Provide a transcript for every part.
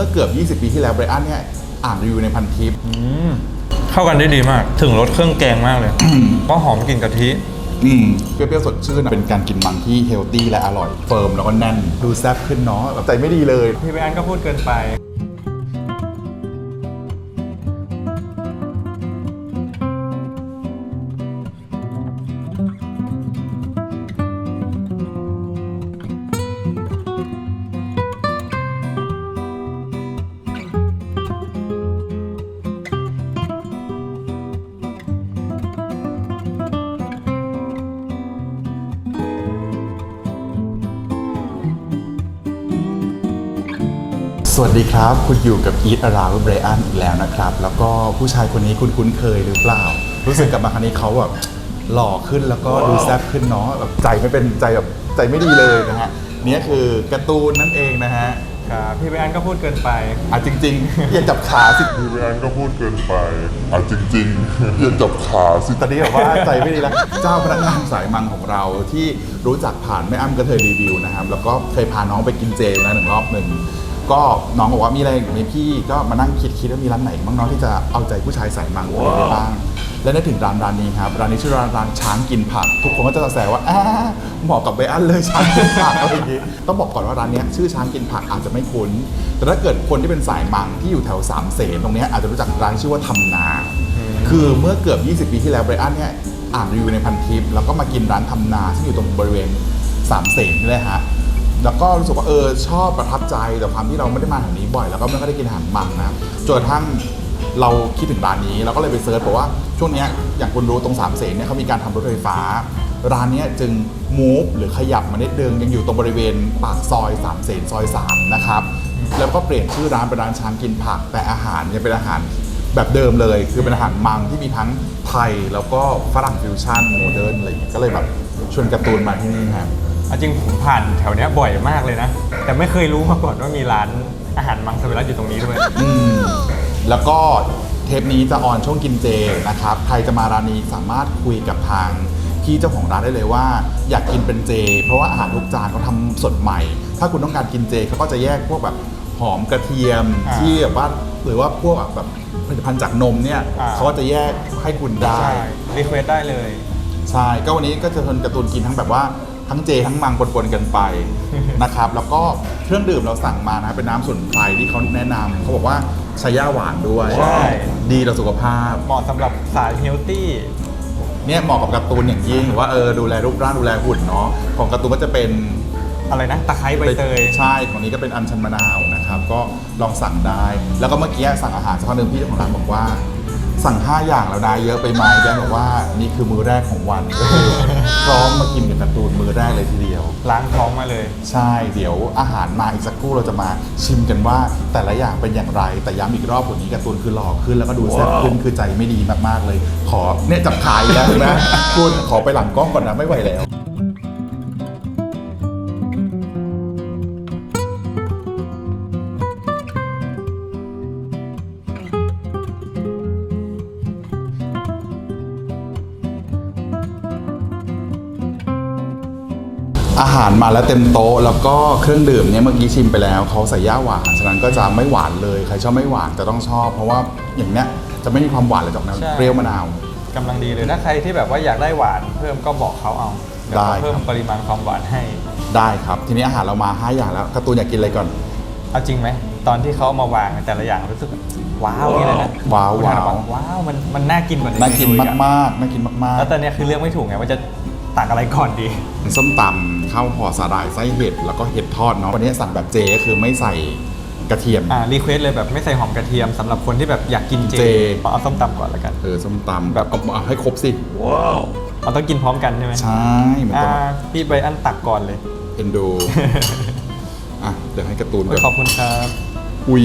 มื่อเกือบ 20 ปีที่แล้วไบรอันเนี่ยอ่านรีวิวในพันทิปอืมเข้ากันได้ดีมาก ถึงรสเครื่องแกงมากเลย ก็หอมกลิ่นกะทิ อืมเปรี้ยวๆสดชื่น เป็นการกินมังที่เฮลตี้และอร่อย เฟิร์มแล้วก็แน่น ดูแซ่บขึ้นเนาะแบบใจไม่ดีเลย พี่ไปอันก็พูดเกินไป วัสดีครับ คุณอยู่กับอีทอาราวเบรอันอีกแล้วนะครับ แล้วก็ผู้ชายคนนี้คุณคุ้นเคยหรือเปล่า รู้สึกกลับมาครั้งนี้เขาแบบหล่อขึ้นแล้วก็ดูแซ่บขึ้นเนาะแบบใจไม่เป็นใจแบบใจไม่ดีเลยนะฮะเนี่ยคือการ์ตูนนั่นเองนะฮะครับพี่ไปอันก็พูดเกินไปอะจริงๆอย่าจับขาสิพี่แอนก็พูดเกินไปอะจริงๆอย่าจับขาสิตอนนี้แบบว่าใจไม่ดีแล้ว เจ้าพนักงานสายมังของเราที่รู้จักผ่านแม่อ้ำกระเทยรีวิวนะครับ แล้วก็เคยพาน้องไปกินเจนะหนึ่งรอบหนึ่ง ก็น้องบอกว่ามีอะไรมีพี่ก็มานั่งคิดคิดว่ามีร้านไหนบ้างน้องที่จะเอาใจผู้ชายสายมังคนนี้ได้บ้าง และนึกถึงร้านร้านนี้ครับร้านนี้ชื่อร้านร้านช้างกินผัก ทุกคนก็จะแซวว่าอ่าเหมาะกับไบอันเลยช้างกินผักอะไรอย่างงี้ต้องบอกก่อนว่าร้านเนี้ยชื่อช้างกินผักอาจจะไม่คุ้น แต่ถ้าเกิดคนที่เป็นสายมังที่อยู่แถวสามเสนตรงเนี้ยอาจจะรู้จักร้านชื่อว่าทำนา คือเมื่อเกือบ 20 ปีที่แล้วไบรอันเนี่ยอ่านรีวิวในพันทิปแล้วก็มากินร้านทำนาซึ่งอยู่ตรงบริเวณสามเสนนี่เลยฮะ แล้วก็รู้สึกว่าเออชอบประทับใจแต่ความที่เราไม่ได้มาแถวนี้บ่อย แล้วก็ไม่ค่อยได้กินอาหารมังนะจนกระทั่งเราคิดถึงร้านนี้เราก็เลยไปเซิร์ชบอกว่าช่วงเนี้ยอย่างคุณรู้ตรงสามเสนเนี่ยเขามีการทำรถไฟฟ้า ร้านเนี้ยจึงมูฟหรือขยับมานิดเดิงยังอยู่ตรงบริเวณปากซอยสามเสนซอยสามนะครับแล้วก็เปลี่ยนชื่อร้านเป็นร้านช้างกินผัก แต่อาหารยังเป็นอาหารแบบเดิมเลย คือเป็นอาหารมังที่มีทั้งไทยแล้วก็ฝรั่งฟิวชั่นโมเดิร์นอะไรอย่างเงี้ยก็เลยแบบชวนการ์ตูนมาที่นี่ครับ เอาจริงผมผ่านแถวเนี้ยบ่อยมากเลยนะ แต่ไม่เคยรู้มาก่อนว่ามีร้านอาหารมังสวิรัตอยู่ตรงนี้ด้วยอืมแล้วก็เทปนี้จะออนช่วงกินเจนะครับ ใครจะมาร้านนี้สามารถคุยกับทางพี่เจ้าของร้านได้เลยว่า อยากกินเป็นเจ เพราะว่าอาหารทุกจานเขาทำสดใหม่ ถ้าคุณต้องการกินเจเขาก็จะแยกพวกแบบหอมกระเทียมอ่าที่แบบว่าหรือว่าพวกแบบผลิตภัณฑ์จากนมเนี่ยอ่า เขาก็จะแยกให้คุณได้ใช่รีเควสได้เลย ใช่ ก็วันนี้ก็จะชวนการ์ตูนกินทั้งแบบว่า ทั้งเจทั้งมังปนๆกันไปนะครับ แล้วก็เครื่องดื่มเราสั่งมานะเป็นน้ำสมุนไพรที่เขาแนะนำเขาบอกว่าใช้ย่าหวานด้วยใช่ ดีต่อสุขภาพ เหมาะสำหรับสายเฮลตี้ เนี่ยเหมาะกับการ์ตูนอย่างยิ่งหรือว่าเออดูแลรูปร่างดูแลหุ่นเนาะของการ์ตูนก็จะเป็นอะไรนะ ตะไคร้ใบเตย ใช่ของนี้ก็เป็นอัญชันมะนาวนะครับ ก็ลองสั่งได้ แล้วก็เมื่อกี้สั่งอาหารสักพักหนึ่งพี่เจ้าของร้านบอกว่า สั่ง 5 อย่างแล้วนะเยอะไปไหมแบงบอกว่านี่คือมือแรกของวันก็คือพร้อมมากินกับการ์ตูนมือแรกเลยทีเดียว ล้างท้องมาเลย ใช่เดี๋ยวอาหารมาอีกสักครู่เราจะมาชิมกันว่าแต่ละอย่างเป็นอย่างไร แต่ย้ำอีกรอบวันนี้การ์ตูนคือหล่อขึ้นแล้วก็ดูแซ่บขึ้นคือใจไม่ดีมากๆเลย ขอเนี่ยจับขายแล้วนะคุณขอไปหลังกล้องก่อนนะไม่ไหวแล้ว อาหารมาแล้วเต็มโต๊ะแล้วก็เครื่องดื่มเนี่ยเมื่อกี้ชิมไปแล้วเขาใส่ย่าหวานฉะนั้นก็จะไม่หวานเลยใครชอบไม่หวานจะต้องชอบ เพราะว่าอย่างเนี้ยจะไม่มีความหวานเลยจากน้ำใช่ เปรี้ยวมะนาว กำลังดีเลยถ้าใครที่แบบว่าอยากได้หวานเพิ่มก็บอกเขาเอาเดี๋ยวได้เขาเพิ่ครัมบปริมาณความหวานให้ ได้ครับ ทีนี้อาหารเรามาห้าอย่างแล้วการ์ตูนอยากกินอะไรก่อน เอาจริงไหมตอนที่เขาเอามาวางแต่ละอย่างรู้สึกแบบว้าวนี่เลยนะว้าวคุณทนว้าว บอกว้าวมันมันน่ากินกว่าในน่ากินเมอีอะมากๆน่ากินมากแล้วตอนเนี้ยคือเลือกไม่ถูกไงว่าจะตักอะไรก่อนดี ๆส้มตำ ข้าวห่อสาหร่ายไส้เห็ดแล้วก็เห็ดทอดเนาะวันนี้สั่งแบบเจก็คือไม่ใส่กระเทียม อ่ารีเควสเลยแบบไม่ใส่หอมกระเทียมสำหรับคนที่แบบอยากกินเจเจ เอาส้มตำก่อนแล้วกัน เออส้มตำแบบเอาเอาให้ครบสิเราต้องกินพร้อมกันใช่ไหมใช่มันอ่าต้องพี่ใบอันตักก่อนเลยเอ็นดูอะเดี๋ยวให้การ์ตูนโอ้ก่ยอนขอบคุณครับ อุ้ย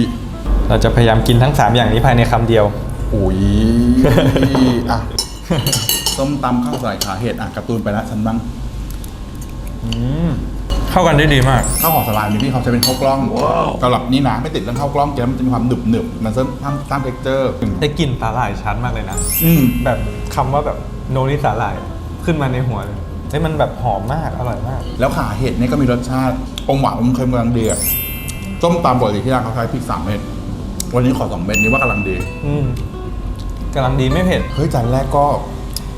เราจะพยายามกินทั้ง 3 อย่างนี้ภายในคำเดียว อุ้ยอะส้มตำข้าวสายขาเห็ดอะการ์ตูนไปละฉันบ้าง เข้ากันได้ดีมาก ข้าวห่อสลายมีพี่เขาใช้เป็นข้าวกล้องสำหรับนี่นะไม่ติดเรื่องข้าวกล้องแกมันจะมีความหนึบหนึบๆมันเสริมสร้างสร้างเท็กเจอร์ได้กลิ่นสาหร่ายชัดมากเลยนะอืมแบบคำว่าแบบโนริสาหร่ายขึ้นมาในหัวเลยเฮ้ยมันแบบหอมมากอร่อยมาก แล้วขาเห็ดเนี่ยก็มีรสชาติอมหวานอมเค็มกำลังดีอะจส้มตำปกติที่ร้านเขาใช้พริกสามเม็ดวันนี้ขอสองเม็ดนี้ว่ากำลังดี อืมกำลังดีไม่เผ็ดเฮ้ยจานแรกก็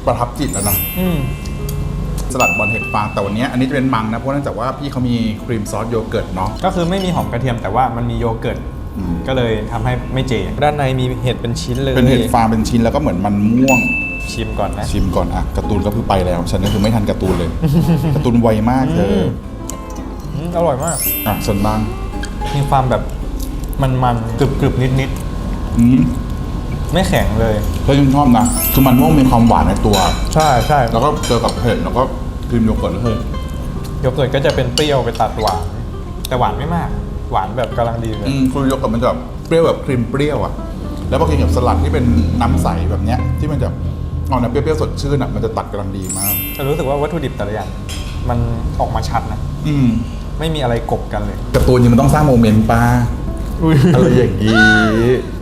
ประทับจิตแล้วนะอืม สลัดบอลเห็ดฟางแต่วันนี้อันนี้จะเป็นมังนะเพราะเนื่องจากว่าพี่เขามีครีมซอสโยเกิร์ตเนาะก็คือไม่มีหอมกระเทียมแต่ว่ามันมีโยเกิร์ตอืมก็เลยทำให้ไม่เจด้านในมีเห็ดเป็นชิ้นเลยเป็นเห็ดฟางเป็นชิ้นแล้วก็เหมือนมันม่วงชิมก่อนนะชิมก่อนอะการ์ตูนก็เพิ่งไปแล้วฉันก็คือไม่ทันการ์ตูนเลยการ์ตูนไวมากเธอมอืมอร่อยมากอะส่วนบ้างมีความแบบมันๆกรึบๆนิดอืมๆ ไม่แข็งเลยเธอยังชอบนะคือมันม่วงมีความหวานในตัว ใช่ใช่แล้วก็เจอกับเห็ดแล้วก็ครีมโยเกิร์ตแล้วเธอโยเกิร์ตก็จะเป็นเปรี้ยวไปตัดหวาน แต่หวานไม่มาก หวานแบบกำลังดีเลยอืมคือโยเกิร์ตมันจะแบบเปรี้ยวแบบครีมเปรี้ยวอะแล้วพอกินกับสลัดที่เป็นน้ำใสแบบเนี้ยที่มันจะออกน้ำเปรี้ยวๆสดชื่นอะมันจะตัดกำลังดีมากแต่รู้สึกว่าวัตถุดิบแต่ละอย่างมันออกมาชัดนะ อืมไม่มีอะไรกบกันเลยการ์ตูนยังมันต้องสร้างโมเมนต์ป้า อะไรอย่างนี้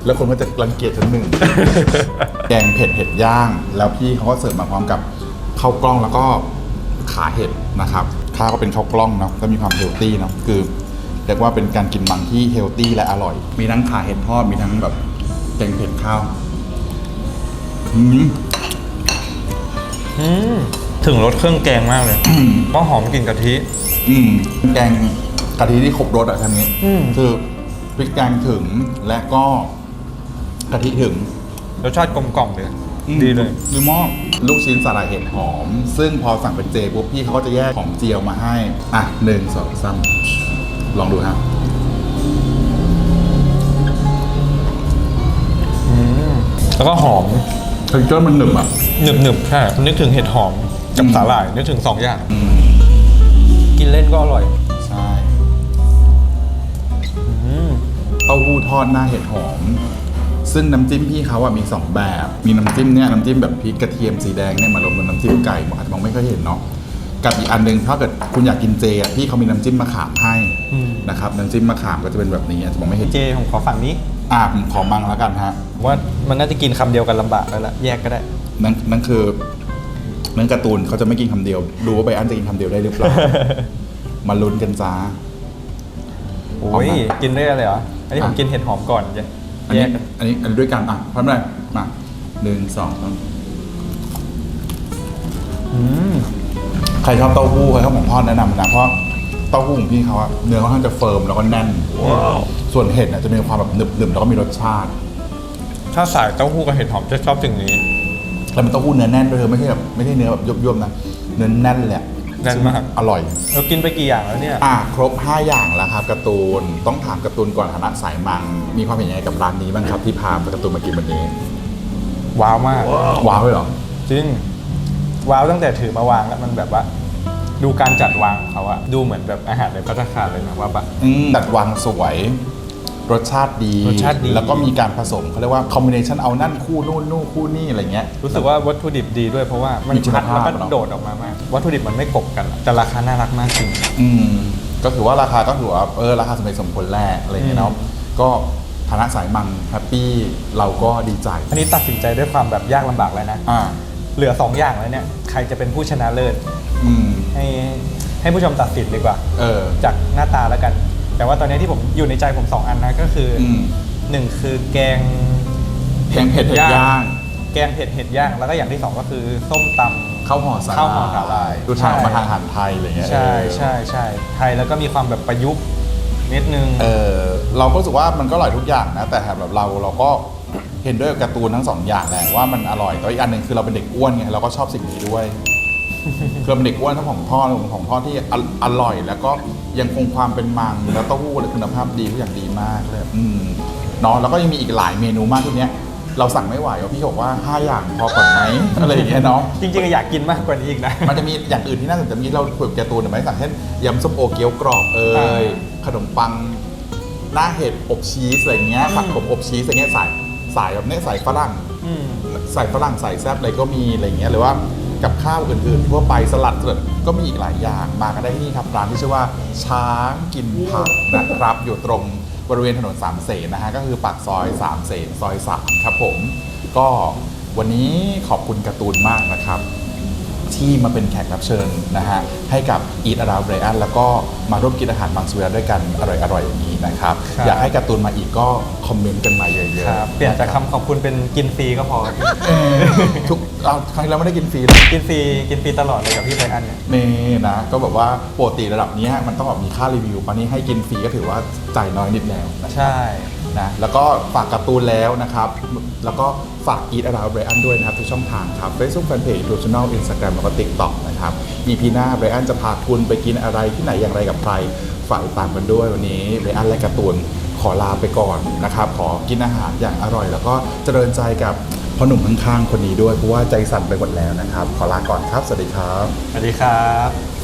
แล้วคนก็จะรังเกียจฉันหนึ่ง แกงเผ็ดเห็ดย่าง แล้วพี่เขาก็เสิร์ฟมาพร้อมกับข้าวกล้องแล้วก็ขาเห็ดนะครับข้าวก็เป็นข้าวกล้องเนาะก็มีความเฮลตี้เนาะคือเรียกว่าเป็นการกินมังที่เฮลตี้และอร่อย มีทั้งขาเห็ดทอดมีทั้งแบบแกงเผ็ดข้าวอืมอืมถึงรสเครื่องแกงมากเลยก็หอมกลิ่นกะทิ อืมแกงกะทิที่ครบรสอะท่านนี้อืมคือ พริกแกงถึงและก็กะทิถึง รสชาติกลมกล่อมเลยอืมดีเลยดีมากลูกชิ้นสาหร่ายเห็ดหอม ซึ่งพอสั่งเป็นเจปุ๊บพี่เขาก็จะแยกหอมเจียวมาให้ อะหนึ่งสองสามลองดูฮะอืมแล้วก็หอมเทคเจอร์มันหนึบอะ หนึบหนึบๆใช่นึกถึงเห็ดหอมกับอืมสาหร่ายนึกถึงสองอย่างอืมกินเล่นก็อร่อย เต้าหู้ทอดหน้าเห็ดหอม ซึ่งน้ำจิ้มพี่เขาอะมีสองแบบ มีน้ำจิ้มเนี่ยน้ำจิ้มแบบพริกกระเทียมสีแดงเนี่ยมารวมกับน้ำจิ้มไก่อาจจะมองไม่เคยเห็นเนาะกับอีกอันหนึงถ้าเกิดคุณอยากกินเจอะพี่เขามีน้ำจิ้มมะขามให้นะครับน้ำจิ้มมะขามก็จะเป็นแบบนี้อาจจะมองไม่เห็นเจผมขอฝั่งนี้อะผมขอมังแล้วกันฮะว่ามันน่าจะกินคำเดียวกันลำบากแล้วละแยกก็ได้ นั่นนั่นคือนั่นการ์ตูนเขาจะไม่กินคำเดียว ดูว่าไบอันจะกินคำเดียวได้หรือเปล่า มาลุ้นกันจ้า โอ้ยเอามา กินได้เลยเหรอ อันนี้ผมอะกินเห็ดหอมก่อนแยกอันแยนี้กกันอันนี้อันนี้ด้วยกันอะพร้อมเลยมาหนึ่งสองสามอืมใครชอบเต้าหู้ใครชอบของทอดแนะนำนะเพราะเต้าหู้ของพี่เขาอะเนื้อค่อนข้างจะเฟิร์มแล้วก็แน่น ส่วนเห็ดเนี่ยจะมีความแบบหนึบๆแล้วก็มีรสชาติ ถ้าสายเต้าหู้กับเห็ดหอมจะชอบถึงนี้ แล้วมันเต้าหู้เนื้อแน่นด้วยเธอไม่ใช่แบบไม่ใช่เนื้อแบบยุบๆนะเนื้อแน่นเลยอะ แน่นมาก อร่อย เรากินไปกี่อย่างแล้วเนี่ย อะครบ 5 อย่างแล้วครับการ์ตูนต้องถามการ์ตูนก่อนฐานะสายมัง มีความเห็นยังไงกับร้านนี้บ้างครับที่พาการ์ตูนมากินวันนี้ว้าวมาก ว้าวเลยเหรอ จริง ว้าวตั้งแต่ถือมาวางแล้วมันแบบว่า ดูการจัดวางของเขาอะดูเหมือนแบบอาหารในพัตตาคารเลยนะว่าปะ อืมดัดวางสวย รสชาติดีรสชาติดี แล้วก็มีการผสมเขาเรียกว่าคอมบิเนชันเอานั่นคู่นู่นนู่นคู่นี่อะไรเงี้ย รู้สึกว่าวัตถุดิบดีด้วยเพราะว่ามันมีคุณชัดภาพแล้วก็เนอะ โดดออกมามาก วัตถุดิบมันไม่กบกันอะแต่ราคาน่ารักมากจริง อืมก็ถือว่าราคาก็ถือว่าเออราคาสมเหตุสมผลแรกอะไรเงี้ยเนาะก็ฐานะสายมังแฮปปี้เราก็ดีใจอันนี้ตัดสินใจด้วยความแบบยากลำบากแล้วนะ อ่าเหลือสองอย่างแล้วเนี่ย ใครจะเป็นผู้ชนะเลิศ อืมให้ให้ผู้ชมตัดสินดีกว่า เออ จากหน้าตาแล้วกัน แต่ว่าตอนนี้ที่ผมอยู่ในใจผมสองอันนะก็คือออืมหนึ่งคือแกงแกงเผ็ดเห็ดย่างแกงเผ็ดเห็ดย่างแล้วก็อย่างที่สองก็คือส้มตำ ข้าวห่อสาข้าวห่อสาหร่าย ดูทางใช่มาทางอาหารไทยอะไรเงี้ยใช่เออใช่ใช่ไทยแล้วก็มีความแบบประยุกต์นิดนึง เออเราก็รู้สึกว่ามันก็อร่อยทุกอย่างนะ แต่แบบเราเราก็ เห็นด้วยกับการ์ตูนทั้งสองอย่างแหละว่ามันอร่อยแต่อีกอันหนึ่งคือเราเป็นเด็กอ้วนไงเราก็ชอบสิ่งนี้ด้วย คือเราเป็นเด็กอ้วนทั้งของทอดของของทอดที่ออร่อย แล้วก็ยังคงความเป็นมังแล้วเต้าหู้อะไรคุณภาพดีทุกอย่างดีมากเลยอืมเนาะแล้วก็ยังมีอีกหลายเมนูมากที่เนี้ยเราสั่งไม่ไหวว่าพี่บอกว่าห้าอย่างพอก่อนไหมอะไรอย่างเงี้ยเนาะจริงๆอยากกินมากกว่านี้อีกนะมันจะมีอย่างอื่นที่น่าสนใจมีเราคุยกับแกตูนเห็นไหมสั่งเช่นยำส้มโอเกี๊ยวกรอบเอ่อ่ายขนมปังหน้าเห็ดอบชีสอะไรเงี้ยอืมผักขมอบชีสอะไรเงี้ยสายสายแบบเนี้ยสายฝรั่งอืมใส่ฝรั่งใส่แซ่บอะไรก็มีอะไรเงี้ยหรือว่า กับข้าวอื่นๆทั่วไปสลัดสลัดก็มีอีกหลายอย่าง มากันได้ที่นี่ครับร้านที่ชื่อว่าช้างกินผักนะครับ อยู่ตรงบริเวณถนนสามเสนนะฮะก็คือปากซอยสามเสนซอยสามครับผม ก็วันนี้ขอบคุณการ์ตูนมากนะครับ ที่มาเป็นแขกรับเชิญนะฮะให้กับ Eat Around Brian แล้วก็มาร่วมกินอาหารมังสวิรัตด้วยกันอร่อยๆอย่างนี้นะครับครับ อยากให้การ์ตูนมาอีกก็คอมเมนต์กันมาเยอะๆครับเปลี่ยนจากคำขอบคุณเป็นกินฟรีก็พอเออทุกเอาครั้งที่แล้วไม่ได้กินฟรีนะ กินฟรีกินฟรีตลอดเลยกับพี่ไบรอันเนี่ย นี่นะก็แบบว่าปกติระดับเนี้ยมันต้องแบบมีค่ารีวิวตอนนี้ให้กินฟรีก็ถือว่าจ่ายน้อยนิดแล้วนะครับใช่ นะแล้วก็ฝากการ์ตูนแล้วนะครับ แล้วก็ฝาก Eat Around Brian ด้วยนะครับทุกช่องทางครับ Facebook Fanpage YouTube Channel Instagram แล้วก็ TikTok นะครับ EP หน้า Brian จะพาคุณไปกินอะไรที่ไหนอย่างไรกับใครฝากติดตามกันด้วยวันนี้ Brian และการ์ตูนขอลาไปก่อนนะครับ ขอกินอาหารอย่างอร่อย แล้วก็เจริญใจกับพ่อหนุ่มข้างๆคนนี้ด้วยเพราะว่าใจสั่นไปหมดแล้วนะครับ ขอลาก่อนครับ สวัสดีครับ สวัสดีครับ